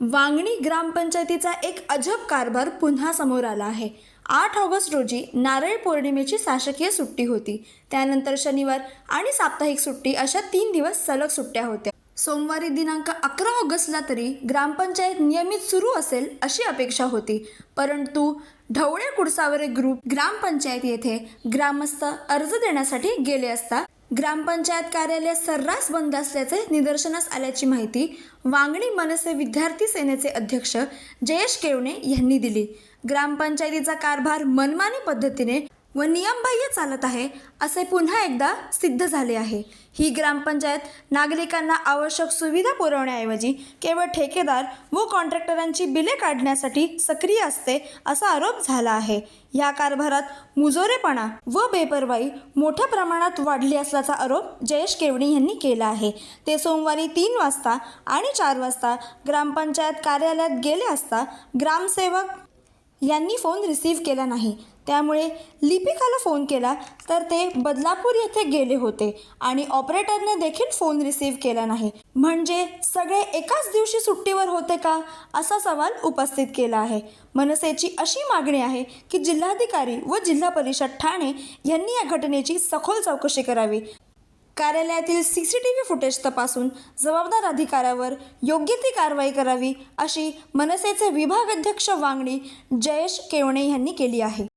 वांगणी ग्रामपंचायतीचा एक अजब कारभार पुन्हा समोर आला आहे. आठ ऑगस्ट रोजी नारळ पौर्णिमेची शासकीय सुट्टी होती. त्यानंतर शनिवार आणि साप्ताहिक सुट्टी अशा तीन दिवस सलग सुट्ट्या होत्या. सोमवारी दिनांक अकरा ऑगस्टला तरी ग्रामपंचायत नियमित सुरू असेल अशी अपेक्षा होती. परंतु ढवळे कुडसावरे ग्रुप ग्रामपंचायत येथे ग्रामस्थ अर्ज देण्यासाठी गेले असता ग्रामपंचायत कार्यालय सर्रास बंद असल्याचे निदर्शनास आल्याची माहिती वांगणी मनसे विद्यार्थी सेनेचे अध्यक्ष जयेश केवणे यांनी दिली. ग्रामपंचायतीचा कारभार मनमानी पद्धतीने व नियमबाह्य चालत आहे असे पुन्हा एकदा सिद्ध झाले आहे. ही ग्रामपंचायत नागरिकांना आवश्यक सुविधा पुरवण्याऐवजी केवळ ठेकेदार व कॉन्ट्रॅक्टरांची बिले काढण्यासाठी सक्रिय असते असा आरोप झाला आहे. या कारभारात मुजोरेपणा व बेपरवाई मोठ्या प्रमाणात वाढली असल्याचा आरोप जयेश केवडी यांनी केला आहे. ते सोमवारी तीन वाजता आणि चार वाजता ग्रामपंचायत कार्यालयात गेले असता ग्रामसेवक यांनी फोन रिसीव्ह केला नाही. त्यामुळे लिपिकाला फोन केला तर ते बदलापूर येथे गेले होते आणि ऑपरेटरने देखील फोन रिसीव्ह केला नाही. म्हणजे सगळे एकाच दिवशी सुट्टीवर होते का? असा सवाल उपस्थित केला आहे. मनसेची अशी मागणी आहे की जिल्हाधिकारी व जिल्हा परिषद ठाणे यांनी या घटनेची सखोल चौकशी करावी. कार्यालयातील C C T V footage तपासून जबाबदार अधिकाऱ्यावर योग्य ती कारवाई करावी अशी मनसेचे विभाग अध्यक्ष वांगणी जयेश केवणे यांनी केली आहे.